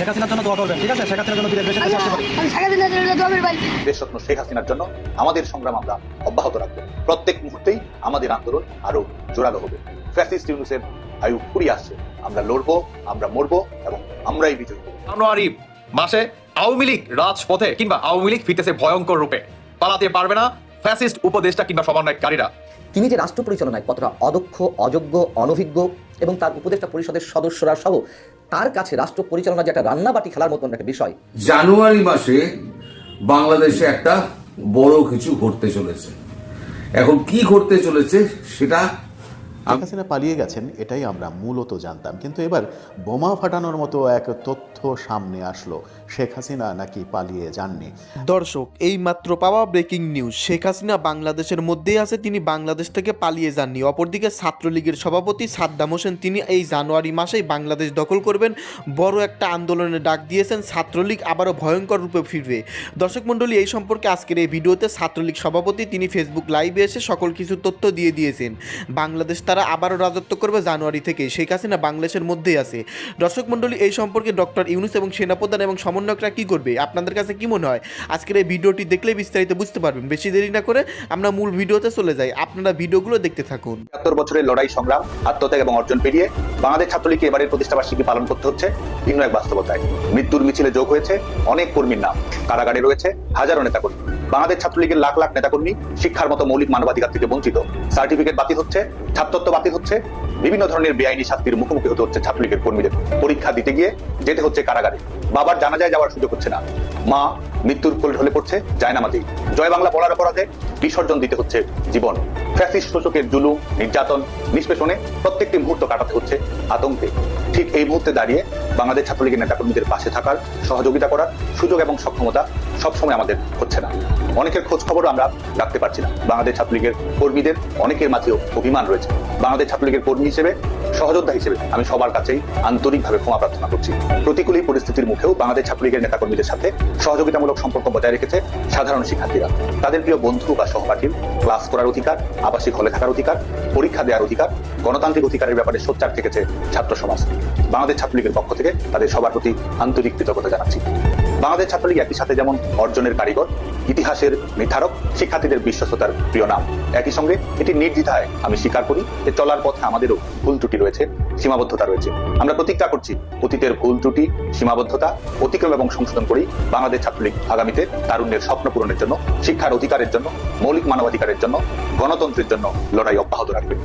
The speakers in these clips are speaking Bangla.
শেখ হাসিনার জন্য দোয়া করবেন ঠিক আছে? শেখ হাসিনার জন্য দেশে দোয়া ভাই। দেশরত্ন শেখ হাসিনার জন্য আমাদের সংগ্রাম আমরা অব্যাহত রাখব। প্রত্যেক মুহূর্তেই আমাদের আন্দোলন আরও জোরালো হবে। ফ্যাসিস্ট ইউনুসের আয়ু ফুরিয়ে আসছে। আমরা লড়বো আমরা মরবো এবং আমরাই বিজয়ী। জানুয়ারি মাসে আওয়ামী লীগ রাজপথে কিংবা আওয়ামী লীগ ফিরতেছে ভয়ঙ্কর রূপে। পালাতে পারবে না ফ্যাসিস্ট উপদেষ্টা কিংবা সমন্বয়কারীরা। তিনি যে রাষ্ট্র পরিচালনায় কতটা অদক্ষ অযোগ্য অনভিজ্ঞ এবং তার উপদেষ্টা পরিষদের সদস্যরা সহ তার কাছে রাষ্ট্র পরিচালনা যে একটা রান্নাবাটি খেলার মতন একটা বিষয়। জানুয়ারি মাসে বাংলাদেশে একটা বড় কিছু ঘটতে চলেছে। এখন কি ঘটতে চলেছে সেটা শেখ হাসিনা পালিয়ে গেছেন, এটাই আমরা মূলত জানতাম। কিন্তু এবার বোমা ফাটানোর মতো এক তথ্য সামনে আসলো, শেখ হাসিনা নাকি পালিয়ে যাননি। দর্শক এই মাত্র পাওয়া ব্রেকিং নিউজ, শেখ হাসিনা বাংলাদেশের মধ্যেই আছে, তিনি বাংলাদেশ থেকে পালিয়ে যাননি। অপরদিকে ছাত্রলীগের সভাপতি সাদ্দাম হোসেন, তিনি এই জানুয়ারি মাসেই বাংলাদেশ দখল করবেন। বড় একটা আন্দোলনের ডাক দিয়েছেন, ছাত্রলীগ আবারও ভয়ঙ্কর রূপে ফিরবে। দর্শক মণ্ডলী, এই সম্পর্কে আজকের এই ভিডিওতে ছাত্রলীগ সভাপতি, তিনি ফেসবুক লাইভে এসে সকল কিছু তথ্য দিয়ে দিয়েছেন। বাংলাদেশ তারা আবারও রাজত্ব করবে জানুয়ারি থেকে। শেখ হাসিনা বাংলাদেশের মধ্যেই আছে। দর্শক মণ্ডলী, এই সম্পর্কে ডক্টর ইউনুস এবং সেনাপ্রধান এবং সমন্বয়করা কি করবে? আপনাদের কাছে কি মনে হয়? আজকের এই ভিডিওটি দেখলে বিস্তারিত বুঝতে পারবেন। বেশি দেরি না করে আমরা মূল ভিডিওতে চলে যাই। আপনারা ভিডিওগুলো দেখতে থাকুন। একাত্তর বছরের লড়াই, সংগ্রাম, আত্মত্যাগ এবং অর্জন পেরিয়ে বাংলাদেশ ছাত্রলীগকে এবারের প্রতিষ্ঠাবার্ষিকী পালন করতে হচ্ছে ভিন্ন এক বাস্তবতায়। মৃত্যুর মিছিলে যোগ হয়েছে অনেক কর্মীর নাম। কারাগারে রয়েছে হাজারো নেতাকর্মী। বাংলাদেশ ছাত্রলীগের লাখ লাখ নেতাকর্মী শিক্ষার মতো মৌলিক মানবাধিকার থেকে বঞ্চিত। সার্টিফিকেট বাতিল হচ্ছে, ছাত্রত্ব বাতিল হচ্ছে, বিভিন্ন ধরনের বেআইনি শাস্তির মুখোমুখি হতে হচ্ছে ছাত্রলীগের কর্মীদের। পরীক্ষা দিতে গিয়ে যেতে হচ্ছে কারাগারে। বাবার জানাজায় যাওয়ার সুযোগ হচ্ছে না। মা মৃত্যুর কোল ঢলে পড়ছে জায়নামাজি। জয় বাংলা পড়ার অপরাধে বিসর্জন দিতে হচ্ছে জীবন। ফ্যাসিস্ট শোষকের জুলুম, নির্যাতন, নিষ্পেষণে প্রত্যেকটি মুহূর্ত কাটাতে হচ্ছে আতঙ্কে। ঠিক এই মুহূর্তে দাঁড়িয়ে বাংলাদেশ ছাত্রলীগের নেতাকর্মীদের পাশে থাকার সহযোগিতা করার সুযোগ এবং সক্ষমতা সবসময় আমাদের হচ্ছে না। অনেকের খোঁজ খবরও আমরা রাখতে পারছি না। বাংলাদেশ ছাত্রলীগের কর্মীদের অনেকের মাঝেও অভিমান রয়েছে। বাংলাদেশ ছাত্রলীগের কর্মী হিসেবে, সহযোদ্ধা হিসেবে আমি সবার কাছেই আন্তরিকভাবে ক্ষমা প্রার্থনা করছি। প্রতিকূল এই পরিস্থিতির মুখেও বাংলাদেশ ছাত্রলীগের নেতাকর্মীদের সাথে সহযোগিতামূলক সম্পর্ক বজায় রেখেছে সাধারণ শিক্ষার্থীরা। তাদের প্রিয় বন্ধু বা সহপাঠীর ক্লাস করার অধিকার, আবাসিক হলে থাকার অধিকার, পরীক্ষা দেওয়ার অধিকার, গণতান্ত্রিক অধিকারের ব্যাপারে সোচ্চার থেকেছে ছাত্র সমাজ। বাংলাদেশ ছাত্রলীগের পক্ষ থেকে তাদের সবার প্রতি আন্তরিক কৃতজ্ঞতা জানাচ্ছি। বাংলাদেশ ছাত্রলীগ একই সাথে যেমন অর্জনের কারিগর ইতিহাসের নির্ধারক শিক্ষার্থীদের বিশ্বস্ততার প্রিয় নাম। একই সঙ্গে এটি নির্দ্বিধায় আমি স্বীকার করি যে চলার পথে আমাদেরও ভুল ত্রুটি রয়েছে, সীমাবদ্ধতা রয়েছে। আমরা প্রতিজ্ঞা করছি, অতীতের ভুল ত্রুটি, সীমাবদ্ধতা অতিক্রম এবং সংশোধন করেই বাংলাদেশ ছাত্রলীগ আগামীতে তারুণ্যের স্বপ্ন পূরণের জন্য, শিক্ষার অধিকারের জন্য, মৌলিক মানবাধিকারের জন্য, গণতন্ত্রের জন্য লড়াই অব্যাহত রাখবে।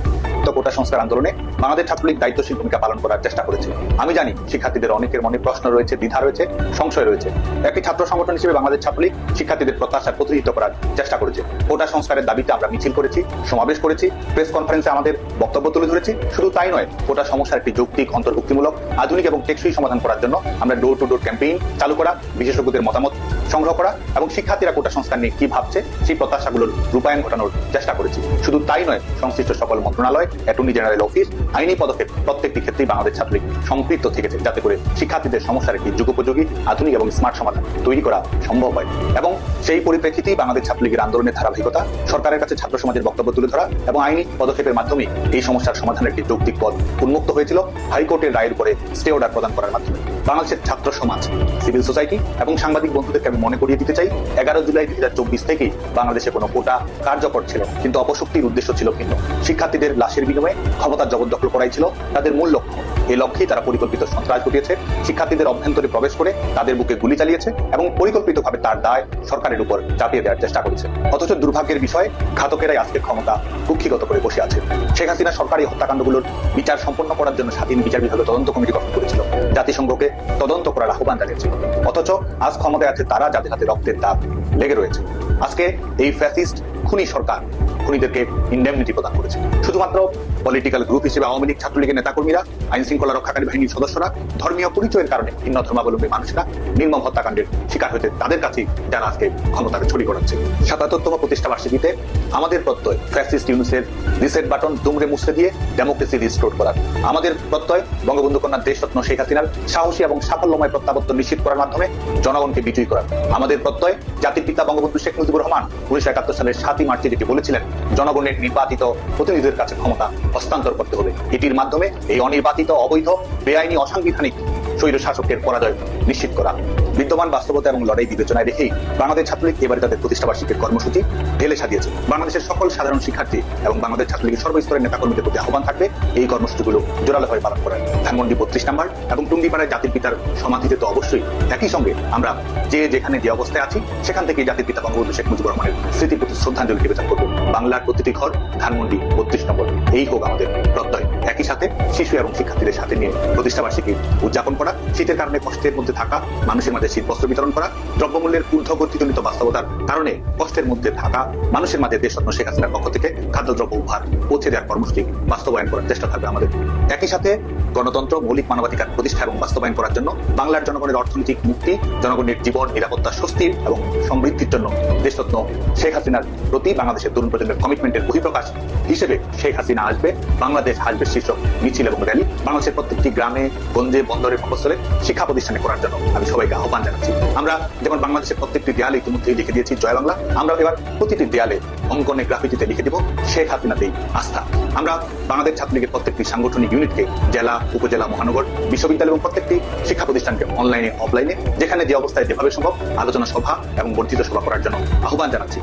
কোটা সংস্কার আন্দোলনে বাংলাদেশ ছাত্রলীগ দায়িত্বশীল ভূমিকা পালন করার চেষ্টা করেছে। আমি জানি শিক্ষার্থীদের অনেকের মনে প্রশ্ন রয়েছে, দ্বিধা রয়েছে, সংশয় রয়েছে। একটি ছাত্র সংগঠন হিসেবে বাংলাদেশ ছাত্রলীগ শিক্ষার্থীদের প্রত্যাশা প্রতিহিত করার চেষ্টা করেছে। কোটা সংস্কারের দাবিতে আমরা মিছিল করেছি, সমাবেশ করেছি, প্রেস কনফারেন্সে আমাদের বক্তব্য তুলে ধরেছি। শুধু তাই নয়, কোটা সমস্যার একটি যৌক্তিক অন্তর্ভুক্তিমূলক, আধুনিক এবং টেকসই সমাধান করার জন্য আমরা ডোর টু ডোর ক্যাম্পেইন চালু করা, বিশেষজ্ঞদের মতামত সংগ্রহ করা এবং শিক্ষার্থীরা কোটা সংস্কার নিয়ে কি ভাবছে সেই প্রত্যাশাগুলোর রূপায়ণ ঘটানোর চেষ্টা করেছি। শুধু তাই নয়, সংশ্লিষ্ট সকল মন্ত্রণালয় অ্যাটর্নি জেনারেল অফিস আইনি পদক্ষেপ প্রত্যেকটি ক্ষেত্রেই বাংলাদেশ ছাত্রলীগ সম্পৃক্ত থেকেছে যাতে করে শিক্ষার্থীদের সমস্যার একটি যুগোপযোগী, আধুনিক এবং স্মার্ট সমাধান তৈরি করা সম্ভব হয়। এবং সেই পরিপ্রেক্ষিতেই বাংলাদেশ ছাত্রলীগের আন্দোলনের ধারাবাহিকতা, সরকারের কাছে ছাত্র সমাজের বক্তব্য তুলে ধরা এবং আইনি পদক্ষেপের মাধ্যমে এই সমস্যার সমাধানের একটি যৌক্তিক পথ উন্মুক্ত হয়েছিল হাইকোর্টের রায়ের উপরে স্টে অর্ডার প্রদান করার মাধ্যমে। বাংলাদেশের ছাত্র সমাজ, সিভিল সোসাইটি এবং সাংবাদিক বন্ধুদেরকে আমি মনে করিয়ে দিতে চাই, এগারো জুলাই দুই হাজার চব্বিশ থেকেই বাংলাদেশে কোনো কোটা কার্যকর ছিল, কিন্তু অপশক্তির উদ্দেশ্য ছিল ভিন্ন। শিক্ষার্থীদের লাশের বিনিময়ে ক্ষমতার জবরদখল করাই ছিল তাদের মূল লক্ষ্য। এই লক্ষ্যেই তারা পরিকল্পিত সন্ত্রাস ঘটিয়েছে, শিক্ষার্থীদের অভ্যন্তরে প্রবেশ করে তাদের বুকে গুলি চালিয়েছে এবং পরিকল্পিতভাবে তার দায় সরকারের উপর চাপিয়ে দেওয়ার চেষ্টা করেছে। অথচ দুর্ভাগ্যের বিষয়, ঘাতকেরাই আজকে ক্ষমতা কুক্ষিগত করে বসে আছে। শেখ হাসিনা সরকারি হত্যাকাণ্ডগুলোর বিচার সম্পন্ন করার জন্য স্বাধীন বিচার বিভাগের তদন্ত কমিটি গঠন করেছিল। জাতিসংঘকে তদন্ত করার আহ্বান জানিয়েছিল। অথচ আজ ক্ষমতায় আছে তারা যাদের হাতে রক্তের দাগ লেগে রয়েছে। আজকে এই ফ্যাসিস্ট, খুনি সরকার খুনিদেরকে ইন্ডেমনিটি প্রদান করেছে। শুধুমাত্র পলিটিক্যাল গ্রুপ হিসেবে আওয়ামী লীগ, ছাত্রলীগের নেতাকর্মীরা, আইন শৃঙ্খলা রক্ষাকারী বাহিনীর সদস্যরা, ধর্মীয় পরিচয়ের কারণে ভিন্ন ধর্মাবলম্বী মানুষরা নির্মম হত্যাকাণ্ডের শিকার হয়েছে তাদের কাছেই যারা আজকে ক্ষমতাকে ছড়ি করাচ্ছে সাতাত্তরতম প্রতিষ্ঠা বার্ষিকীতে আমাদের প্রত্যয় ফ্যাসিস্ট ইউনুসের রিসেট বাটন দুমড়ে মুছে দিয়ে ডেমোক্রেসি রিস্টোর করার। আমাদের প্রত্যয়, বঙ্গবন্ধু কন্যা দেশরত্ন শেখ হাসিনার সাহসী এবং সাফল্যময় প্রত্যাবর্তন নিশ্চিত করার মাধ্যমে জনগণকে বিজয়ী করার। আমাদের প্রত্যয়, জাতির পিতা বঙ্গবন্ধু শেখ মুজিবুর রহমান উনিশশো একাত্তর সালের সাতই মার্চে যেটি বলেছিলেন জনগণের নির্বাচিত প্রতিনিধিদের কাছে ক্ষমতা হস্তান্তর করতে হবে। এটির মাধ্যমে এই অনির্বাচিত, অবৈধ, বেআইনি, অসাংবিধানিক স্বৈর শাসকের পরাজয় নিশ্চিত করা বিদ্যমান বাস্তবতা এবং লড়াই বিবেচনায় রেখেই বাংলাদেশ ছাত্রলীগ এবারে তাদের প্রতিষ্ঠাবার্ষিকীর কর্মসূচি ঢেলে সাজিয়েছে। বাংলাদেশের সকল সাধারণ শিক্ষার্থী এবং বাংলাদেশ ছাত্রলীগের সর্বস্তরের নেতাকর্মীদের প্রতি আহ্বান থাকবে, এই কর্মসূচিগুলো জোরালোভাবে পালন করার। ধানমন্ডি বত্রিশ নাম্বার এবং টুঙ্গিপাড়ায় জাতির পিতার সমাধিতে তো অবশ্যই একই সঙ্গে আমরা যে যেখানে যে অবস্থায় আছি, সেখান থেকে জাতির পিতা বঙ্গবন্ধু শেখ মুজিবুর রহমানের স্মৃতির প্রতি শ্রদ্ধাঞ্জলি নিবেদন করব। বাংলার প্রতিটি ঘর ধানমন্ডি বত্রিশ নম্বর। এই হোক আমাদের প্রত্যয়। একই সাথে শিশু এবং শিক্ষার্থীদের সাথে নিয়ে প্রতিষ্ঠাবার্ষিকী উদযাপন করা, শীতের কারণে কষ্টের মধ্যে থাকা, মানুষের মাঝে শীত বস্ত্র বিতরণ করা, দ্রব্যমূল্যের ঊর্ধ্বগতিজনিত বাস্তবতার কারণে কষ্টের মধ্যে থাকা মানুষের মাঝে দেশরত্ন শেখ হাসিনার পক্ষ থেকে খাদ্যদ্রব্য উপহার পৌঁছে দেওয়ার কর্মসূচি বাস্তবায়ন করার চেষ্টা থাকবে আমাদের। একই সাথে গণতন্ত্র, মৌলিক মানবাধিকার প্রতিষ্ঠা এবং বাস্তবায়ন করার জন্য বাংলার জনগণের অর্থনৈতিক মুক্তি, জনগণের জীবন, নিরাপত্তা, স্বস্তির এবং সমৃদ্ধির জন্য দেশরত্ন শেখ হাসিনার প্রতি বাংলাদেশের তরুণ প্রজন্মের কমিটমেন্টের বহিঃপ্রকাশ হিসেবে শেখ হাসিনা আসবে। বাংলাদেশ আসবে শীর্ষক মিছিল এবং র্যালি বাংলাদেশের প্রত্যেকটি গ্রামে, গঞ্জে, বন্দরে মফসলে শিক্ষা প্রতিষ্ঠানে করার জন্য। আমি সবাইকে আহ্বান জানাচ্ছি। আমরা যেমন বাংলাদেশের প্রত্যেকটি দেয়ালে ইতিমধ্যেই লিখে দিয়েছি জয় বাংলা আমরা এবার প্রতিটি দেয়ালে অঙ্কনে গ্রাফিতিতে লিখে দিব শেখ হাসিনাতেই আস্থা। আমরা বাংলাদেশ ছাত্রলীগের প্রত্যেকটি সাংগঠনিক ইউনিটকে জেলা, উপজেলা, মহানগর, বিশ্ববিদ্যালয় এবং প্রত্যেকটি শিক্ষা প্রতিষ্ঠানকে অনলাইনে অফলাইনে যেখানে যে অবস্থায় যেভাবে সম্ভব আলোচনা সভা এবং বর্ধিত সভা করার জন্য আহ্বান জানাচ্ছি।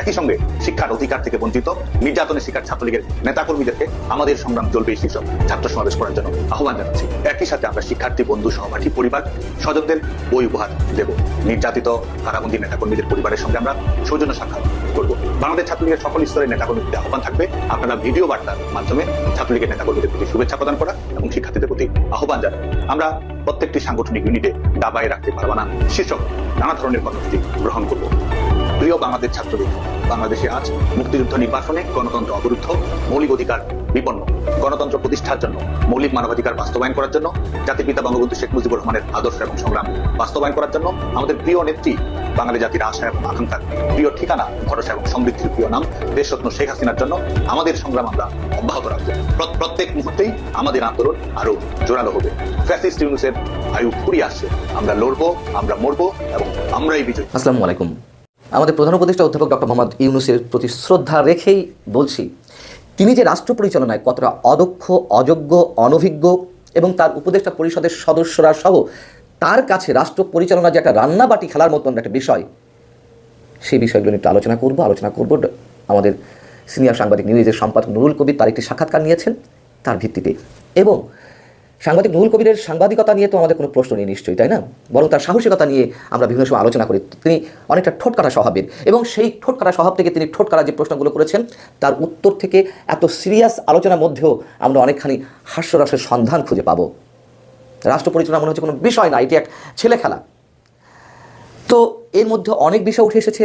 একই সঙ্গে শিক্ষার অধিকার থেকে বঞ্চিত নির্যাতনের শিকার ছাত্রলীগের নেতাকর্মীদেরকে আমাদের সংগ্রাম চলবে শীর্ষক ছাত্র সমাবেশ করার জন্য আহ্বান জানাচ্ছি। একই সাথে আমরা শিক্ষার্থী, বন্ধু, সহপাঠী, পরিবার, স্বজনদের বই উপহার দেব। নির্যাতিত কারাবন্দী নেতাকর্মীদের পরিবারের সঙ্গে আমরা সৌজন্য সাক্ষাৎ করব। বাংলাদেশ ছাত্রলীগের সকল স্তরের নেতাকর্মীদের আহ্বান থাকবে। আপনারা ভিডিও বার্তার মাধ্যমে ছাত্রলীগের নেতাকর্মীদের প্রতি শুভেচ্ছা প্রদান করা এবং শিক্ষার্থীদের প্রতি আহ্বান জানান। আমরা প্রত্যেকটি সাংগঠনিক ইউনিটে দাবায় রাখতে পারব না। শীর্ষক নানা ধরনের কর্মসূচি গ্রহণ করব। প্রিয় বাংলাদেশ ছাত্রলীগ, বাংলাদেশে আজ মুক্তিযুদ্ধ নির্বাসনে গণতন্ত্র অবরুদ্ধ, মৌলিক অধিকার বিপন্ন। গণতন্ত্র প্রতিষ্ঠার জন্য, মৌলিক মানবাধিকার বাস্তবায়ন করার জন্য, জাতির পিতা বঙ্গবন্ধু শেখ মুজিবুর রহমানের আদর্শ এবং সংগ্রাম বাস্তবায়ন করার জন্য আমাদের প্রিয় নেত্রী, বাঙালি জাতির আশা এবং আকাঙ্ক্ষার প্রিয় ঠিকানা, ভরসা এবং সমৃদ্ধির প্রিয় নাম দেশরত্ন শেখ হাসিনার জন্য আমাদের সংগ্রাম আমরা অব্যাহত রাখব। প্রত্যেক মুহূর্তেই আমাদের আন্দোলন আরও জোরালো হবে। ফ্যাসিস্ট ইউনুসের আয়ু ফুরিয়ে আসছে। আমরা লড়বো, আমরা মরবো এবং আমরাই বিজয়ী। আসসালামু আলাইকুম। আমাদের প্রধান উপদেষ্টা অধ্যাপক ডক্টর মোহাম্মদ ইউনুসের প্রতি শ্রদ্ধা রেখেই বলছি, তিনি যে রাষ্ট্র পরিচালনায় কতটা অদক্ষ, অযোগ্য, অনভিজ্ঞ এবং তার উপদেষ্টা পরিষদের সদস্যরা সহ তার কাছে রাষ্ট্র পরিচালনা যে একটা রান্নাবাটি খেলার মতন একটা বিষয়, সেই বিষয়গুলো নিয়ে একটু আলোচনা করব আলোচনা করব। আমাদের সিনিয়র সাংবাদিক নিউজের সম্পাদক নুরুল কবির তার একটি সাক্ষাৎকার নিয়েছেন, তার ভিত্তিতে। এবং সাংবাদিক নুরুল কবিরের সাংবাদিকতা নিয়ে তো আমাদের কোনো প্রশ্ন নেই নিশ্চয়ই, তাই না? বরং তার সাহসিকতা নিয়ে আমরা বিভিন্ন সময় আলোচনা করি। তিনি অনেকটা ঠোঁটকাটা স্বভাবের। এবং সেই ঠোঁটকাটা স্বভাব থেকে তিনি ঠোঁটকাটা যে প্রশ্নগুলো করেছেন, তার উত্তর থেকে এত সিরিয়াস আলোচনার মধ্যেও আমরা অনেকখানি হাস্যরসের সন্ধান খুঁজে পাবো। রাষ্ট্র পরিচালনা মনে হচ্ছে কোনো বিষয় না, এটি এক ছেলে খেলা। তো এর মধ্যে অনেক বিষয় উঠে এসেছে।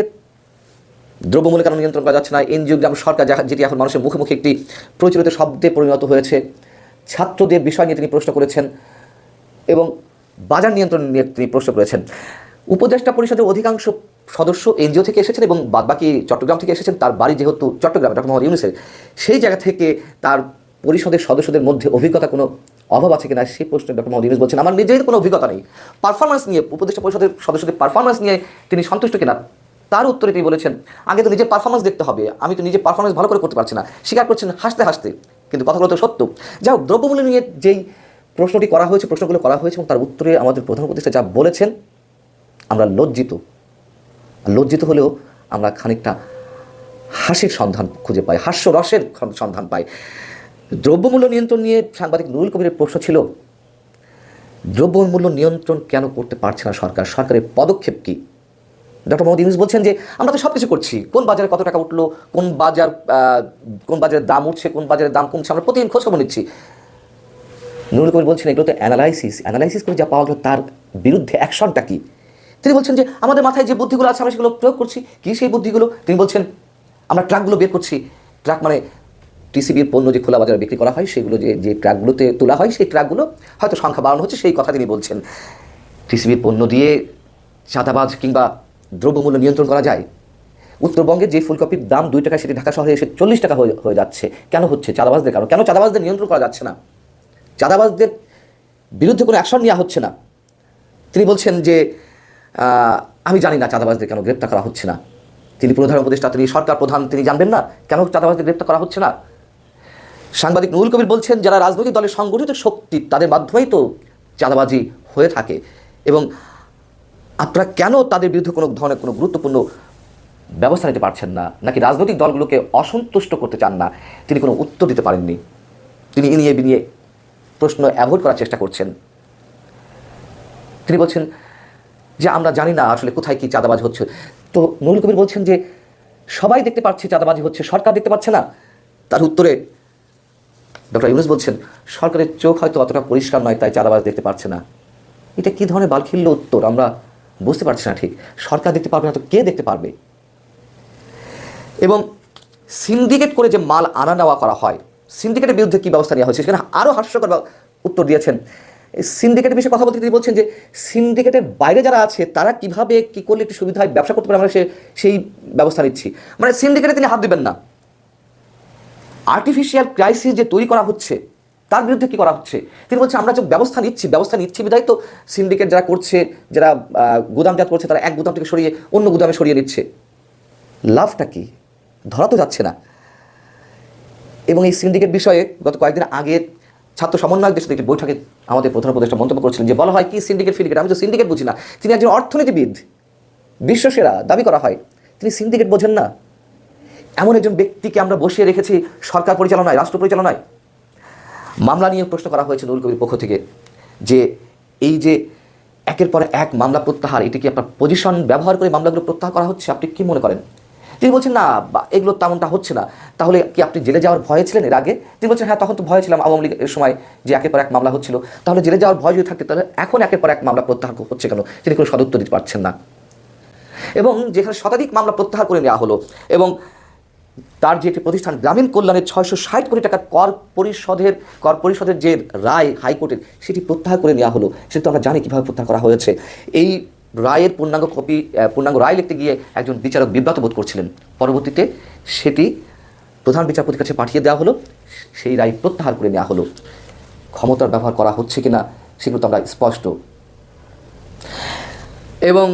দ্রব্যমূল্য কেন নিয়ন্ত্রণ করা যাচ্ছে না। এনজিও গ্রাম সরকার যেটি এখন মানুষের মুখে মুখে একটি প্রচলিত শব্দে পরিণত হয়েছে। ছাত্রদের বিষয় নিয়ে তিনি প্রশ্ন করেছেন এবং বাজার নিয়ন্ত্রণ নিয়ে তিনি প্রশ্ন করেছেন। উপদেষ্টা পরিষদের অধিকাংশ সদস্য এনজিও থেকে এসেছেন এবং বাদবাকি চট্টগ্রাম থেকে এসেছেন। তার বাড়ি যেহেতু চট্টগ্রাম, ডক্টর মোহাম্মদ ইউনুসের, সেই জায়গা থেকে তার পরিষদের সদস্যদের মধ্যে অভিজ্ঞতা কোনো অভাব আছে কিনা সেই প্রশ্নে ডক্টর মোহাম্মদ ইউনুস বলছেন, আমার নিজের কোনো অভিজ্ঞতা নেই। পারফরমেন্স নিয়ে, উপদেষ্টা পরিষদের সদস্যদের পারফরমেন্স নিয়ে তিনি সন্তুষ্ট কিনা, তার উত্তরে তিনি বলেছেন, আগে তো নিজের পারফরমেন্স দেখতে হবে। আমি তো নিজের পারফরমেন্স ভালো করে করতে পারছি না। স্বীকার করছেন হাসতে হাসতে। কিন্তু কথাগুলো তো সত্য। যা হোক, দ্রব্যমূল্য নিয়ে যেই প্রশ্নটি করা হয়েছে, প্রশ্নগুলো করা হয়েছে এবং তার উত্তরে আমাদের প্রধান উপদেষ্টা যা বলেছেন, আমরা লজ্জিত। লজ্জিত হলেও আমরা খানিকটা হাসির সন্ধান খুঁজে পাই, হাস্যরসের সন্ধান পাই। দ্রব্যমূল্য নিয়ন্ত্রণ নিয়ে সাংবাদিক নুরুল কবিরের প্রশ্ন ছিল, দ্রব্যমূল্য নিয়ন্ত্রণ কেন করতে পারছে না সরকার? সরকারের পদক্ষেপ কী? ডক্টর মোহাম্মদ ইউনুস বলছেন যে, আমরা তো সব কিছু করছি। কোন বাজারে কত টাকা উঠল, কোন বাজার কোন বাজারের দাম উঠছে, কোন বাজারের দাম কমছে, আমরা প্রতিদিন খোঁজ খবর নিচ্ছি। নুরুল কবির বলছেন এগুলো তো অ্যানালাইসিস অ্যানালাইসিস করে যা পাওয়া গেল তার বিরুদ্ধে অ্যাকশনটা কী? তিনি বলছেন যে, আমাদের মাথায় যে বুদ্ধিগুলো আছে, আমরা সেগুলো প্রয়োগ করছি। কী সেই বুদ্ধিগুলো? তিনি বলছেন, আমরা ট্রাকগুলো বের করছি। ট্রাক মানে টিসিবির পণ্য যে খোলা বাজারে বিক্রি করা হয়, সেগুলো যে যে ট্রাকগুলোতে তোলা হয়, সেই ট্রাকগুলো হয়তো সংখ্যা বাড়ানো হচ্ছে, সেই কথা তিনি বলছেন। টিসিবির পণ্য দিয়ে চাঁদাবাজ কিংবা দ্রব্যমূল্য নিয়ন্ত্রণ করা যায়? উত্তরবঙ্গে যে ফুলকপির দাম দুই টাকা সেটি ঢাকা শহরে এসে চল্লিশ টাকা হয়ে যাচ্ছে। কেন হচ্ছে চাঁদাবাজদের কারণ? কেন চাঁদাবাজদের নিয়ন্ত্রণ করা যাচ্ছে না? চাঁদাবাজদের বিরুদ্ধে কোনো অ্যাকশন নেওয়া হচ্ছে না। তিনি বলছেন যে আমি জানি না চাঁদাবাজদের কেন গ্রেপ্তার করা হচ্ছে না। তিনি প্রধান উপদেষ্টা, তিনি সরকার প্রধান, তিনি জানবেন না কেন চাঁদাবাজদের গ্রেপ্তার করা হচ্ছে না। সাংবাদিক নুরুল কবির বলছেন, যারা রাজনৈতিক দলের সংগঠিত শক্তি, তাদের মাধ্যমেই তো চাঁদাবাজি হয়ে থাকে। এবং আপনারা কেন তাদের বিরুদ্ধে কোনো ধরনের কোনো গুরুত্বপূর্ণ ব্যবস্থা নিতে পারছেন না? নাকি রাজনৈতিক দলগুলোকে অসন্তুষ্ট করতে চান না? তিনি কোনো উত্তর দিতে পারেননি। তিনি ইনিয়ে বিনিয়ে প্রশ্ন অ্যাভয়েড করার চেষ্টা করছেন। তিনি বলছেন যে, আমরা জানি না আসলে কোথায় কি চাঁদাবাজ হচ্ছে। তো নুরুল কবির বলছেন যে, সবাই দেখতে পাচ্ছে চাঁদাবাজি হচ্ছে, সরকার দেখতে পাচ্ছে না। তার উত্তরে ডক্টর ইউনুস বলছেন, সরকারের চোখ হয়তো অতটা পরিষ্কার নয়, তাই চাঁদাবাজ দেখতে পাচ্ছে না। এটা কি ধরনের বালখিল্য উত্তর? আমরা বুঝতে পারছি না ঠিক। সরকার দেখতে পারবে না তো কে দেখতে পারবে? এবং সিন্ডিকেট করে যে মাল আনা নেওয়া করা হয় সিন্ডিকেটের বিরুদ্ধে কী ব্যবস্থা নেওয়া হয়েছে সেখানে আরও হাস্যকর উত্তর দিয়েছেন। সিন্ডিকেটের বিষয়ে কথা বলতে তিনি বলছেন যে সিন্ডিকেটের বাইরে যারা আছে, তারা কীভাবে, কি করলে একটু সুবিধা হয়, ব্যবসা করতে পারে, আমরা সে সেই ব্যবস্থা নিচ্ছি। মানে সিন্ডিকেটে তিনি হাত দেবেন না। আর্টিফিশিয়াল ক্রাইসিস যে তৈরি করা হচ্ছে তার বিরুদ্ধে কি করা হচ্ছে? তিনি বলছে আমরা যে ব্যবস্থা নিচ্ছি ব্যবস্থা নিচ্ছি বিধায় তো সিন্ডিকেট যারা করছে, যারা গুদামজাত করছে, তারা এক গুদাম থেকে সরিয়ে অন্য গুদামে সরিয়ে নিচ্ছে। লাভটা কি? ধরা তো যাচ্ছে না। এবং এই সিন্ডিকেট বিষয়ে গত কয়েকদিন আগে ছাত্র সমন্বয়কদের সাথে একটি বৈঠকে আমাদের প্রধান উপদেষ্টা মন্তব্য করেছিলেন যে, বলা হয় কি সিন্ডিকেট ফিন্ডিকেট আমি তো সিন্ডিকেট বুঝি না। তিনি একজন অর্থনীতিবিদ, বিশ্বসেরা, দাবি করা হয়। তিনি সিন্ডিকেট বোঝেন না। এমন একজন ব্যক্তিকে আমরা বসিয়ে রেখেছি সরকার পরিচালনায়, রাষ্ট্র পরিচালনায়। মামলা নিয়ে প্রশ্ন করা হয়েছে নুরুল কবির পক্ষ থেকে যে এই যে একের পর এক মামলা প্রত্যাহার, এটি কি আপনার পজিশন ব্যবহার করে মামলাগুলো প্রত্যাহার করা হচ্ছে? আপনি কি মনে করেন? তিনি বলছেন, না এগুলো তেমনটা হচ্ছে না। তাহলে কি আপনি জেলে যাওয়ার ভয়ে ছিলেন এর আগে? তিনি বলছেন হ্যাঁ তখন তো ভয় ছিলাম আওয়ামী লীগের সময় যে একের পর এক মামলা হচ্ছিল। তাহলে জেলে যাওয়ার ভয় যদি থাকতে, তাহলে এখন একের পর এক মামলা প্রত্যাহার হচ্ছে কেন? তিনি কোনো সদুত্তর দিতে পারছেন না। এবং যেখানে শতাধিক মামলা প্রত্যাহার করে নেওয়া হলো, এবং তার যে একটি প্রতিষ্ঠান গ্রামীণ কল্যাণের ছয়শো ষাট কোটি টাকা কর পরিষদের কর পরিষদের যে রায় হাইকোর্টের, সেটি প্রত্যাহার করে নেওয়া হলো। সেটা তো আমরা জানি কীভাবে প্রত্যাহার করা হয়েছে। এই রায়ের পূর্ণাঙ্গ কপি পূর্ণাঙ্গ রায় লিখতে গিয়ে একজন বিচারক বিব্রত বোধ করছিলেন। পরবর্তীতে সেটি প্রধান বিচারপতির কাছে পাঠিয়ে দেওয়া হলো। সেই রায় প্রত্যাহার করে নেওয়া হলো। ক্ষমতার ব্যবহার করা হচ্ছে কিনা, সেগুলো তো আমরা স্পষ্ট। এবং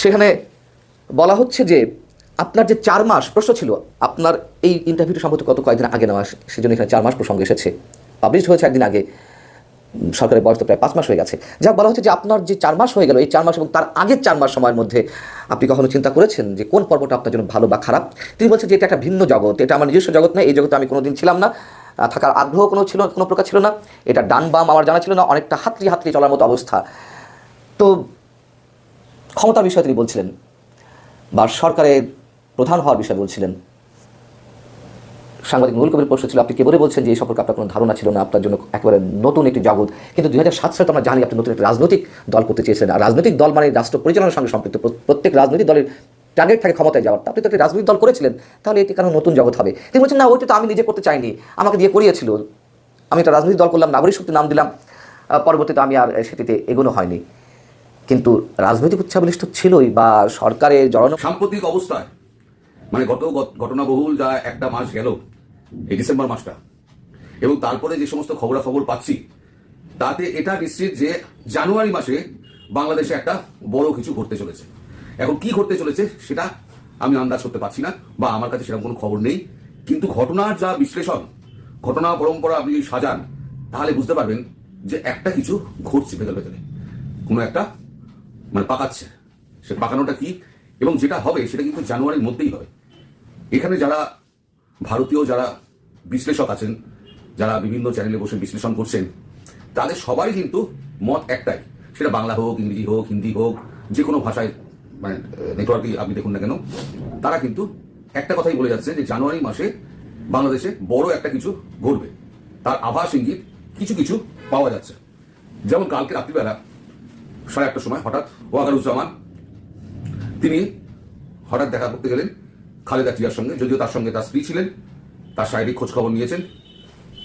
সেখানে বলা হচ্ছে যে আপনার যে চার মাস প্রশ্ন ছিল, আপনার এই ইন্টারভিউটি সম্ভবত কত কয়েকদিন আগে নেওয়া সেজন্য এখানে চার মাস প্রসঙ্গ এসেছে। পাবলিশ হয়েছে একদিন আগে। সরকারের বয়স তো প্রায় পাঁচ মাস হয়ে গেছে। যা বলা হচ্ছে যে আপনার যে চার মাস হয়ে গেল, এই চার মাস এবং তার আগের চার মাস সময়ের মধ্যে আপনি কখনো চিন্তা করেছেন যে কোন পর্বটা আপনার জন্য ভালো বা খারাপ? তিনি বলছেন যে এটা একটা ভিন্ন জগৎ, এটা আমার নিজস্ব জগৎ নয়, এই জগতে আমি কোনোদিন ছিলাম না। থাকার আগ্রহ কোনো ছিল, কোনো প্রকার ছিল না। এটা ডান বাম আমার জানা ছিল না, অনেকটা হাতড়ি হাতড়ি চলার মতো অবস্থা। তো ক্ষমতার বিষয়ে তিনি বলছিলেন, বা সরকারের প্রধান হওয়ার বিষয়ে বলছিলেন। সাংবাদিক নুরুল কবির প্রশ্ন ছিল, আপনি কেবলই বলছেন যে এই সম্পর্কে আপনার কোনো ধারণা ছিল না? আপনার জন্য একেবারে নতুন একটি জগৎ কিন্তু দুই হাজার সাত সালে আমরা জানি আপনি নতুন একটি রাজনৈতিক দল করতে চেয়েছিলেন। আর রাজনৈতিক দল মানে রাষ্ট্র পরিচালনার সঙ্গে সম্পৃক্ত। প্রত্যেক রাজনৈতিক দলের টার্গেট থাকে ক্ষমতায় যাওয়ার। আপনি তো একটি রাজনৈতিক দল করেছিলেন, তাহলে এটি কারণ নতুন জগৎ হবে। তিনি বলছেন, না, ওইটা তো আমি নিজে করতে চাইনি। আমাকে দিয়ে করিয়েছিল। আমি একটা রাজনৈতিক দল করলাম, নাগরিক শক্তি নাম দিলাম। পরবর্তীতে আমি আর সেটিতে এগোনো হয়নি। কিন্তু রাজনৈতিক উচ্চাবলিষ্ট ছিলই বা সরকারের জড়ানো সাম্প্রতিক অবস্থায় মানে গত ঘটনাবহুল যা একটা মাস গেল এই ডিসেম্বর মাসটা। এবং তারপরে যে সমস্ত খবরাখবর পাচ্ছি, তাতে এটা নিশ্চিত যে জানুয়ারি মাসে বাংলাদেশে একটা বড় কিছু ঘটতে চলেছে। এখন কি ঘটতে চলেছে সেটা আমি আন্দাজ করতে পারছি না বা আমার কাছে সেরকম কোনো খবর নেই। কিন্তু ঘটনার যা বিশ্লেষণ, ঘটনা পরম্পরা আপনি যদি সাজান, তাহলে বুঝতে পারবেন যে একটা কিছু ঘটছে ভেতরে ভেতরে। কোনো একটা মানে পাকাচ্ছে। সে পাকানোটা কি? এবং যেটা হবে সেটা কিন্তু জানুয়ারির মধ্যেই হবে। এখানে যারা ভারতীয়, যারা বিশ্লেষক আছেন, যারা বিভিন্ন চ্যানেলে বসে বিশ্লেষণ করছেন, তাদের সবারই কিন্তু মত একটাই। সেটা বাংলা হোক, ইংরেজি হোক, হিন্দি হোক যে কোনো ভাষায় মানে নেটওয়ার্কই আপনি দেখুন না কেন, তারা কিন্তু একটা কথাই বলে যাচ্ছে যে জানুয়ারি মাসে বাংলাদেশে বড় একটা কিছু ঘটবে। তার আভাস, ইঙ্গিত কিছু কিছু পাওয়া যাচ্ছে। যেমন কালকে রাত্রিবেলা সাড়ে আটটার সময় হঠাৎ ওয়াকারুজ্জামান, তিনি হঠাৎ দেখা করতে গেলেন খালেদা জিয়ার সঙ্গে, যদিও তার সঙ্গে তার স্ত্রী ছিলেন, তার শারীরিক খোঁজ খবর নিয়েছেন,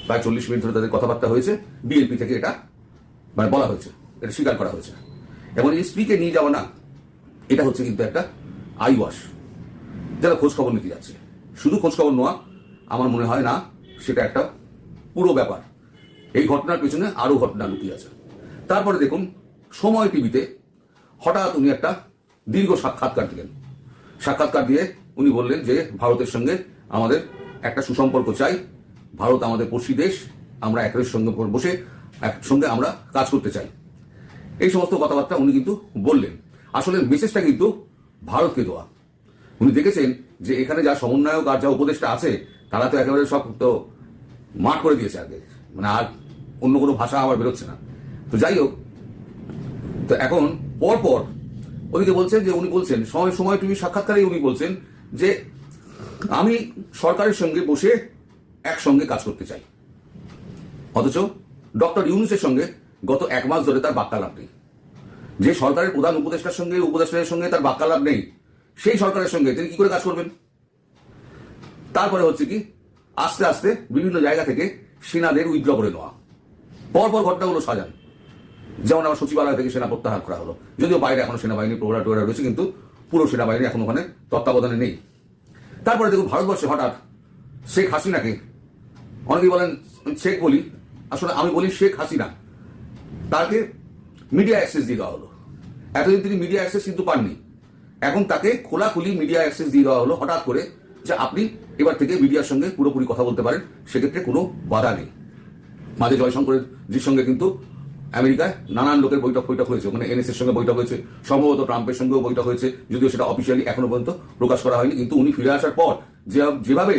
প্রায় চল্লিশ মিনিট ধরে তাদের কথাবার্তা হয়েছে, বিএনপি থেকে এটা মানে বলা হয়েছে, এটা স্বীকার করা হয়েছে। এবং এই স্ত্রীকে নিয়ে যাওয়া না, এটা হচ্ছে কিন্তু একটা আই ওয়াশ, যারা খোঁজ খবর নিতে যাচ্ছে। শুধু খোঁজ খবর নেওয়া আমার মনে হয় না, সেটা একটা পুরো ব্যাপার। এই ঘটনার পেছনে আরও ঘটনা লুকিয়ে আছে। তারপরে দেখুন, সময় টিভিতে হঠাৎ উনি একটা দীর্ঘ সাক্ষাৎকার দিলেন। সাক্ষাৎকার দিয়ে উনি বললেন যে, ভারতের সঙ্গে আমাদের একটা সুসম্পর্ক চাই। ভারত আমাদের পড়শি দেশ, আমরা একের সঙ্গে বসে একসঙ্গে আমরা কাজ করতে চাই। এই সমস্ত কথাবার্তা উনি কিন্তু বললেন। আসলে মেসেজটা কিন্তু ভারতকে দেওয়া। উনি দেখেছেন যে, এখানে যা সমন্বয়ক আর যা উপদেষ্টা আছে, তারা তো একেবারে সব তো মাঠ করে দিয়েছে আগে। মানে আর অন্য কোনো ভাষা আবার বেরোচ্ছে না। তো যাই হোক, তো এখন পর পর ওদিকে বলছেন যে, উনি বলছেন, সময় সময় টিভি সাক্ষাৎকারেই উনি বলছেন যে আমি সরকারের সঙ্গে বসে একসঙ্গে কাজ করতে চাই। অথচ ডক্টর ইউনুসের সঙ্গে গত এক মাস ধরে তার বাক্যালাপ নেই। যে সরকারের প্রধান উপদেষ্টার সঙ্গে উপদেষ্টার সঙ্গে তার বাক্যালাপ নেই, সেই সরকারের সঙ্গে তিনি কি করে কাজ করবেন? তারপরে হচ্ছে কি, আস্তে আস্তে বিভিন্ন জায়গা থেকে সেনাদের উইথড্র করে নেওয়া। পরপর ঘটনাগুলো সাজান। যেমন আমার সচিবালয় থেকে সেনা প্রত্যাহার করা হলো। যদিও বাইরে এখনও সেনাবাহিনী প্রোগ্রাম টোহরা রয়েছে, কিন্তু পুরো সেনাবাহিনী এখন ওখানে তত্ত্বাবধানে নেই। তারপরে দেখুন ভারতবর্ষে হঠাৎ শেখ হাসিনাকে, অনেকেই বলেন শেখ বলি, আসলে আমি বলি শেখ হাসিনা। তাকে মিডিয়া অ্যাক্সেস দিয়ে দেওয়া হলো। এতদিন তিনি মিডিয়া অ্যাক্সেস কিন্তু পাননি। এখন তাকে খোলাখুলি মিডিয়া অ্যাক্সেস দিয়ে দেওয়া হলো হঠাৎ করে যে আপনি এবার থেকে মিডিয়ার সঙ্গে পুরোপুরি কথা বলতে পারেন, সেক্ষেত্রে কোনো বাধা নেই। মাঝে জয়শঙ্করের জির সঙ্গে কিন্তু আমেরিকায় নানান লোকের বৈঠক বৈঠক হয়েছে। ওখানে এনএস এর সঙ্গে বৈঠক হয়েছে। সম্ভবত ট্রাম্পের সঙ্গেও বৈঠক হয়েছে। যদিও সেটা অফিসিয়ালি এখনও পর্যন্ত প্রকাশ করা হয়নি। কিন্তু উনি ফিরে আসার পর যেভাবে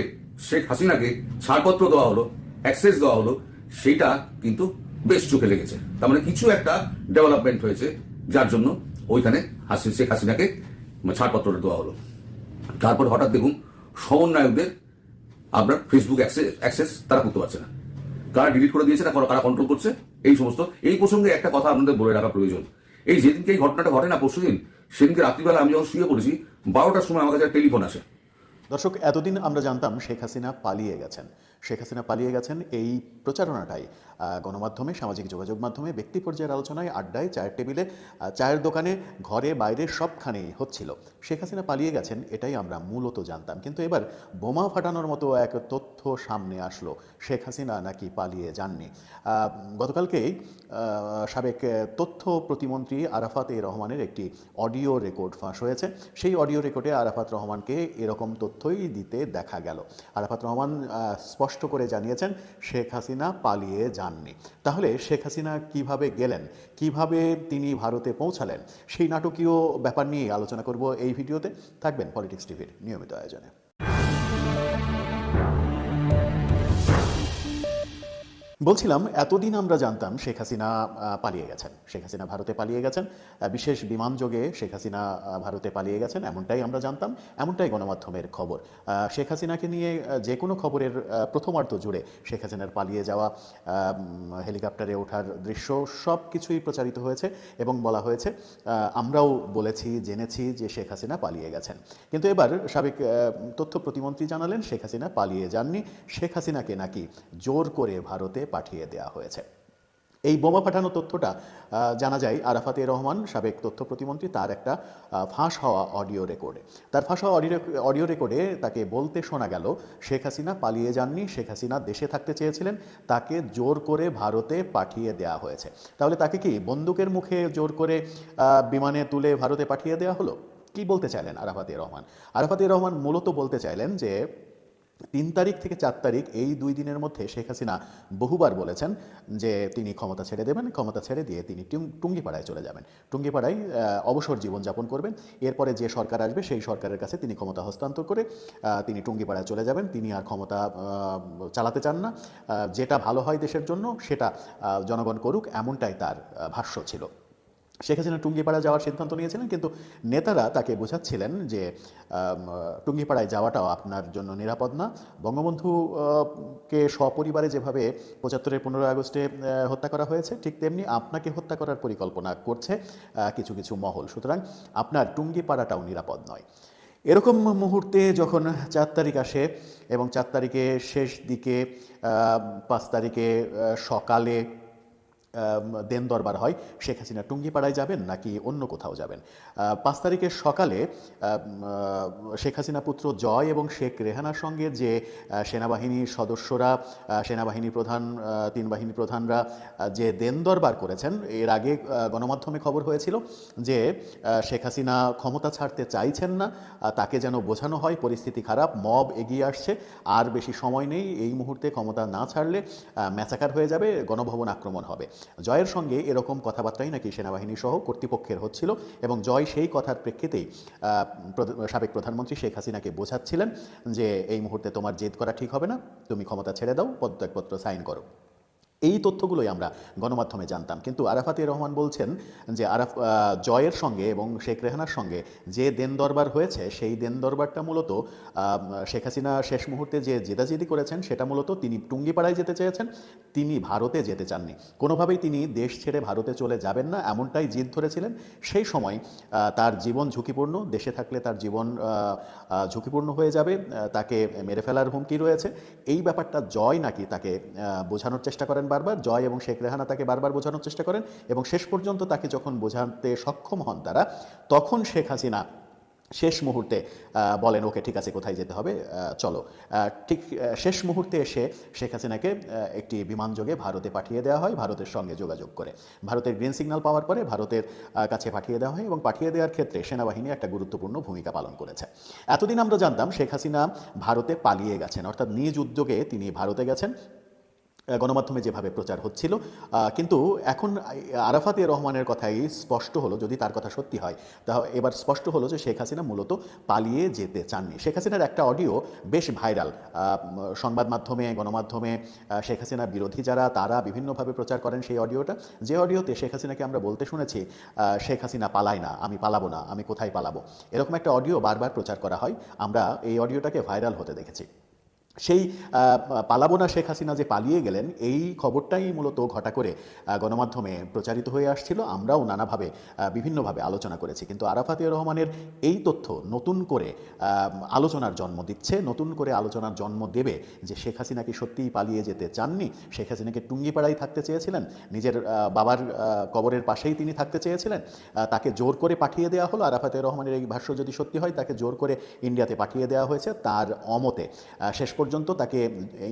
শেখ হাসিনাকে ছাড়পত্র দেওয়া হলো অ্যাক্সেস দেওয়া হলো সেটা কিন্তু বেশ চোখে লেগেছে। তার মানে কিছু একটা ডেভেলপমেন্ট হয়েছে, যার জন্য ওইখানে হাসি শেখ হাসিনাকে ছাড়পত্রটা দেওয়া হলো। তারপর হঠাৎ দেখুন সমন্বয়কদের আপনার ফেসবুক অ্যাক্সেস অ্যাক্সেস তারা করতে পারছে না। কারা ডিলিট করে দিয়েছে না কারা কন্ট্রোল করছে? এই সমস্ত। এই প্রসঙ্গে একটা কথা আপনাদের বলে রাখা প্রয়োজন। এই যেদিনকে এই ঘটনাটা ঘটে না, পরশুদিন, সেদিনকে রাত্রিবেলা আমি যখন শুয়ে পড়েছি, বারোটার সময় আমার কাছে টেলিফোন আসে। দর্শক, এতদিন আমরা জানতাম শেখ হাসিনা পালিয়ে গেছেন। শেখ হাসিনা পালিয়ে গেছেন এই প্রচারণাটাই। গণমাধ্যমে সামাজিক যোগাযোগ মাধ্যমে ব্যক্তি পর্যায়ের আলোচনায় আড্ডায় চায়ের টেবিলে চায়ের দোকানে ঘরে বাইরে সবখানেই হচ্ছিল। শেখ হাসিনা পালিয়ে গেছেন এটাই আমরা মূলত জানতাম। কিন্তু এবার বোমা ফাটানোর মতো এক তথ্য সামনে আসলো। শেখ হাসিনা নাকি পালিয়ে যাননি। গতকালকেই সাবেক তথ্য প্রতিমন্ত্রী আরাফাত এ রহমানের একটি অডিও রেকর্ড ফাঁস হয়েছে। সেই অডিও রেকর্ডে আরাফাত রহমানকে এরকম তথ্যই দিতে দেখা গেল। আরাফাত রহমান আহ, স্পষ্ট করে জানিয়েছেন, শেখ হাসিনা পালিয়ে যাননি। তাহলে শেখ হাসিনা কীভাবে গেলেন? কীভাবে তিনি ভারতে পৌঁছালেন? সেই নাটকীয় ব্যাপার নিয়ে আলোচনা করব এই ভিডিওতে। থাকবেন পলিটিক্স টিভির নিয়মিত আয়োজনে। বলছিলাম, এতদিন আমরা জানতাম শেখ হাসিনা পালিয়ে গেছেন। শেখ হাসিনা ভারতে পালিয়ে গেছেন বিশেষ বিমান যোগে শেখ হাসিনা ভারতে পালিয়ে গেছেন, এমনটাই আমরা জানতাম, এমনটাই গণমাধ্যমের খবর। শেখ হাসিনাকে নিয়ে যে কোনো খবরের প্রথমার্ধ জুড়ে শেখ হাসিনার পালিয়ে যাওয়া হেলিকপ্টারে ওঠার দৃশ্য সব কিছুই প্রচারিত হয়েছে এবং বলা হয়েছে আমরাও বলেছি, জেনেছি যে শেখ হাসিনা পালিয়ে গেছেন। কিন্তু এবার সাবেক তথ্য প্রতিমন্ত্রী জানালেন, শেখ হাসিনা পালিয়ে যাননি, শেখ হাসিনাকে নাকি জোর করে ভারতে পাঠিয়ে দেওয়া হয়েছে। এই বোমা পাঠানো তথ্যটা জানা যায় আরাফাতে রহমান সাবেক তথ্য প্রতিমন্ত্রী, তার একটা ফাঁস হওয়া অডিও রেকর্ডে। তার ফাঁস হওয়া অডিও অডিও রেকর্ডে তাকে বলতে শোনা গেল, শেখ হাসিনা পালিয়ে যাননি, শেখ হাসিনা দেশে থাকতে চেয়েছিলেন, তাকে জোর করে ভারতে পাঠিয়ে দেওয়া হয়েছে। তাহলে তাকে কি বন্দুকের মুখে জোর করে বিমানে তুলে ভারতে পাঠিয়ে দেওয়া হলো? কি বলতে চাইলেন আরাফাতে রহমান? আরাফাতে রহমান মূলত বলতে চাইলেন যে তিন তারিখ থেকে চার তারিখ এই দুই দিনের মধ্যে শেখ হাসিনা বহুবার বলেছেন যে তিনি ক্ষমতা ছেড়ে দেবেন, ক্ষমতা ছেড়ে দিয়ে তিনি টুঙ্গিপাড়ায় চলে যাবেন। টুঙ্গিপাড়ায় অবসর জীবনযাপন করবেন। এরপরে যে সরকার আসবে সেই সরকারের কাছে তিনি ক্ষমতা হস্তান্তর করে তিনি টুঙ্গিপাড়ায় চলে যাবেন। তিনি আর ক্ষমতা চালাতে চান না। যেটা ভালো হয় দেশের জন্য সেটা জনগণ করুক, এমনটাই তার ভাষ্য ছিল। শেখ হাসিনা টুঙ্গিপাড়া যাওয়ার সিদ্ধান্ত নিয়েছিলেন, কিন্তু নেতারা তাকে বোঝাচ্ছিলেন যে টুঙ্গিপাড়ায় যাওয়াটাও আপনার জন্য নিরাপদ না। বঙ্গবন্ধু কে সপরিবারে যেভাবে পঁচাত্তরের পনেরোই আগস্টে হত্যা করা হয়েছে, ঠিক তেমনি আপনাকে হত্যা করার পরিকল্পনা করছে কিছু কিছু মহল। সুতরাং আপনার টুঙ্গিপাড়াটাও নিরাপদ নয়। এরকম মুহূর্তে যখন চার তারিখ আসে এবং চার তারিখে শেষ দিকে পাঁচ তারিখে সকালে দেন দরবার হয়, শেখ হাসিনা টুঙ্গিপাড়ায় যাবেন নাকি অন্য কোথাও যাবেন? পাঁচ তারিখের সকালে শেখ হাসিনা পুত্র জয় এবং শেখ রেহানার সঙ্গে যে সেনাবাহিনীর সদস্যরা সেনাবাহিনী প্রধান তিন বাহিনী প্রধানরা যে দেন দরবার করেছেন, এর আগে গণমাধ্যমে খবর হয়েছিল যে শেখ হাসিনা ক্ষমতা ছাড়তে চাইছেন না তাকে যেন বোঝানো হয় পরিস্থিতি খারাপ, মব এগিয়ে আসছে, আর বেশি সময় নেই, এই মুহূর্তে ক্ষমতা না ছাড়লে ম্যাচাকার হয়ে যাবে, গণভবন আক্রমণ হবে। জয়ের সঙ্গে এরকম কথাবার্তাই নাকি সেনাবাহিনী সহ কর্তৃপক্ষের হচ্ছিল এবং জয় সেই কথার প্রেক্ষিতেই সাবেক প্রধানমন্ত্রী শেখ হাসিনাকে বোঝাচ্ছিলেন যে এই মুহূর্তে তোমার জেদ করা ঠিক হবে না, তুমি ক্ষমতা ছেড়ে দাও, পদত্যাগপত্র সাইন করো। এই তথ্যগুলোই আমরা গণমাধ্যমে জানতাম। কিন্তু আরাফাতে রহমান বলছেন যে আরাফ জয়ের সঙ্গে এবং শেখ রেহানার সঙ্গে যে দেন দরবার হয়েছে, সেই দেন দরবারটা মূলত শেখ হাসিনা শেষ মুহূর্তে যে জেদাজেদি করেছেন, সেটা মূলত তিনি টুঙ্গিপাড়ায় যেতে চেয়েছেন, তিনি ভারতে যেতে চাননি। কোনোভাবেই তিনি দেশ ছেড়ে ভারতে চলে যাবেন না, এমনটাই জিদ ধরেছিলেন। সেই সময় তার জীবন ঝুঁকিপূর্ণ, দেশে থাকলে তার জীবন ঝুঁকিপূর্ণ হয়ে যাবে তাকে মেরে ফেলার হুমকি রয়েছে। এই ব্যাপারটা জয় নাকি তাকে বোঝানোর চেষ্টা করেন বারবার, জয় এবং শেখ রেহানা তাকে বারবার বোঝানোর চেষ্টা করেন এবং শেষ পর্যন্ত তাকে যখন বোঝাতে সক্ষম হন তারা, তখন শেখ হাসিনা শেষ মুহূর্তে বলেন, ওকে, ঠিক আছে, কোথায় যেতে হবে? চলো। ঠিক শেষ মুহূর্তে এসে শেখ হাসিনাকে একটি বিমানযোগে ভারতে পাঠিয়ে দেওয়া হয়, ভারতের সঙ্গে যোগাযোগ করে। ভারতের গ্রিন সিগন্যাল পাওয়ার পরে ভারতের কাছে পাঠিয়ে দেওয়া হয় এবং পাঠিয়ে দেওয়ার ক্ষেত্রে সেনাবাহিনী একটা গুরুত্বপূর্ণ ভূমিকা পালন করেছে। এতদিন আমরা জানতাম শেখ হাসিনা ভারতে পালিয়ে গেছেন, অর্থাৎ নিজ উদ্যোগে তিনি ভারতে গেছেন। গণমাধ্যমে যেভাবে প্রচার হচ্ছিল কিন্তু এখন আরাফাতে রহমানের কথাই স্পষ্ট হলো যদি তার কথা সত্যি হয়। তা এবার স্পষ্ট হলো যে শেখ হাসিনা মূলত পালিয়ে যেতে চাননি। শেখ হাসিনার একটা অডিও বেশ ভাইরাল। সংবাদ মাধ্যমে, গণমাধ্যমে শেখ হাসিনা বিরোধী যারা, তারা বিভিন্নভাবে প্রচার করেন সেই অডিওটা। যে অডিওতে শেখ হাসিনাকে আমরা বলতে শুনেছি শেখ হাসিনা পালায় না, আমি পালাবো না, আমি কোথায় পালাবো? এরকম একটা অডিও বারবার প্রচার করা হয়। আমরা এই অডিওটাকে ভাইরাল হতে দেখেছি। সেই পালাবো না শেখ হাসিনা যে পালিয়ে গেলেন, এই খবরটাই মূলত ঘটা করে গণমাধ্যমে প্রচারিত হয়ে আসছিল। আমরাও নানাভাবে বিভিন্নভাবে আলোচনা করেছি। কিন্তু আরাফাতিয়া রহমানের এই তথ্য নতুন করে আলোচনার জন্ম দিচ্ছে, নতুন করে আলোচনার জন্ম দেবে যে শেখ হাসিনা কি সত্যিই পালিয়ে যেতে চাননি? শেখ হাসিনাকে টুঙ্গিপাড়ায় থাকতে চেয়েছিলেন? নিজের বাবার কবরের পাশেই তিনি থাকতে চেয়েছিলেন? তাকে জোর করে পাঠিয়ে দেওয়া হলো? আরাফাতে রহমানের এই ভাষ্য যদি সত্যি হয়, তাকে জোর করে ইন্ডিয়াতে পাঠিয়ে দেওয়া হয়েছে তার অমতে। শেষ পর্যন্ত তাকে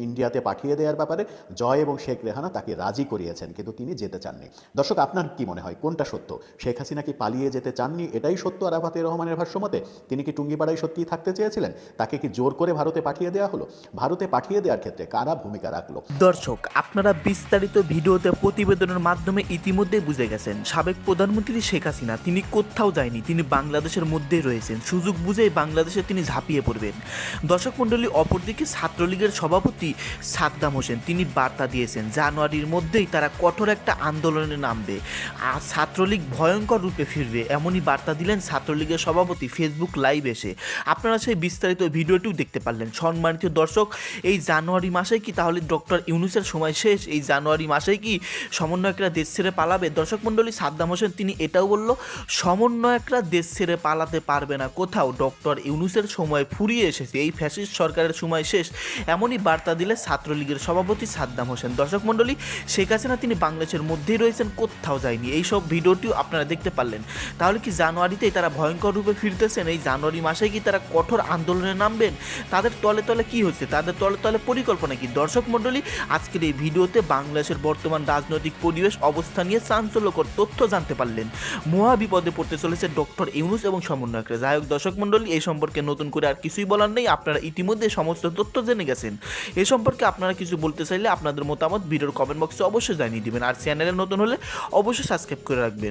ইন্ডিয়াতে পাঠিয়ে দেওয়ার ব্যাপারে জয় এবং শেখ রেহানা তাকে রাজি করিয়েছেন, কিন্তু তিনি যেতে চাননি। দর্শক, আপনার কি মনে হয়? কোনটা সত্য? শেখ হাসিনা কি পালিয়ে যেতে চাননি? এটাই সত্য আরাফাতে রহমানের ভাষ্যমতে? তিনি কি টুঙ্গিপাড়ায় সত্যিই থাকতে চেয়েছিলেন? তাকে কি জোর করে ভারতে পাঠিয়ে দেওয়া হলো? ভারতে পাঠিয়ে দেওয়ার ক্ষেত্রে কারা ভূমিকা রাখল? দর্শক, আপনারা বিস্তারিত ভিডিওতে প্রতিবেদনের মাধ্যমে ইতিমধ্যে বুঝে গেছেন, সাবেক প্রধানমন্ত্রী শেখ হাসিনা তিনি কোথাও যায়নি, তিনি বাংলাদেশের মধ্যেই রয়েছেন। সুযোগ বুঝেই বাংলাদেশে তিনি ঝাঁপিয়ে পড়বেন। দর্শক মণ্ডলী, অপরদিকে ছাত্রলীগের সভাপতি সাদ্দাম হোসেন। তিনি বার্তা দিয়েছেন, জানুয়ারির মধ্যেই তারা কঠোর একটা আন্দোলনে নামবে। আর ছাত্রলীগ ভয়ঙ্কর রূপে ফিরবে, এমনই বার্তা দিলেন ছাত্রলীগের সভাপতি ফেসবুক লাইভ এসে। আপনারা সেই বিস্তারিত ভিডিওটিও দেখতে পারলেন। সম্মানিত দর্শক, এই জানুয়ারি মাসে কি তাহলে ডক্টর ইউনুসের সময় শেষ? এই জানুয়ারি মাসেই কি সমন্বয়করা দেশ ছেড়ে পালাবে? দর্শক মণ্ডলী, সাদ্দাম হোসেন তিনি এটাও বলল, সমন্বয়করা দেশ ছেড়ে পালাতে পারবে না। কোথাও ডক্টর ইউনুসের সময় ফুরিয়ে এসেছে। এই ফ্যাসিস্ট সরকারের সময় শেষ। এমনই বার্তা দিলে ছাত্রলীগের সভাপতি সাদ্দাম হোসেন। দর্শক মণ্ডলী, শেখ হাসিনা তিনি বাংলাদেশের মধ্যেই রয়েছেন, কোথাও যায়নি। এই সব ভিডিওটিও আপনারা দেখতে পারলেন। তাহলে কি জানুয়ারিতেই তারা ভয়ঙ্কর রূপে ফিরতেছেন? এই জানুয়ারি মাসে কি তারা কঠোর আন্দোলনে নামবেন? তাদের তলে তলে কি হচ্ছে? তাদের তলে তলে পরিকল্পনা কি? দর্শক মণ্ডলী, আজকের এই ভিডিওতে বাংলাদেশের বর্তমান রাজনৈতিক পরিবেশ, অবস্থা নিয়ে চাঞ্চল্যকর তথ্য জানতে পারলেন। মহা বিপদে পড়তে চলেছে ডক্টর ইউনুস এবং সমন্বয়করা। যাই হোক দর্শক মণ্ডলী, এই সম্পর্কে নতুন করে আর কিছুই বলার নেই। আপনারা ইতিমধ্যে সমস্ত তথ্য জেনে গেছেন। এ সম্পর্কে আপনারা কিছু বলতে চাইলে আপনাদের মতামত ভিডিওর কমেন্ট বক্সে অবশ্যই জানিয়ে দিবেন। আর চ্যানেলে নতুন হলে অবশ্যই সাবস্ক্রাইব করে রাখবেন।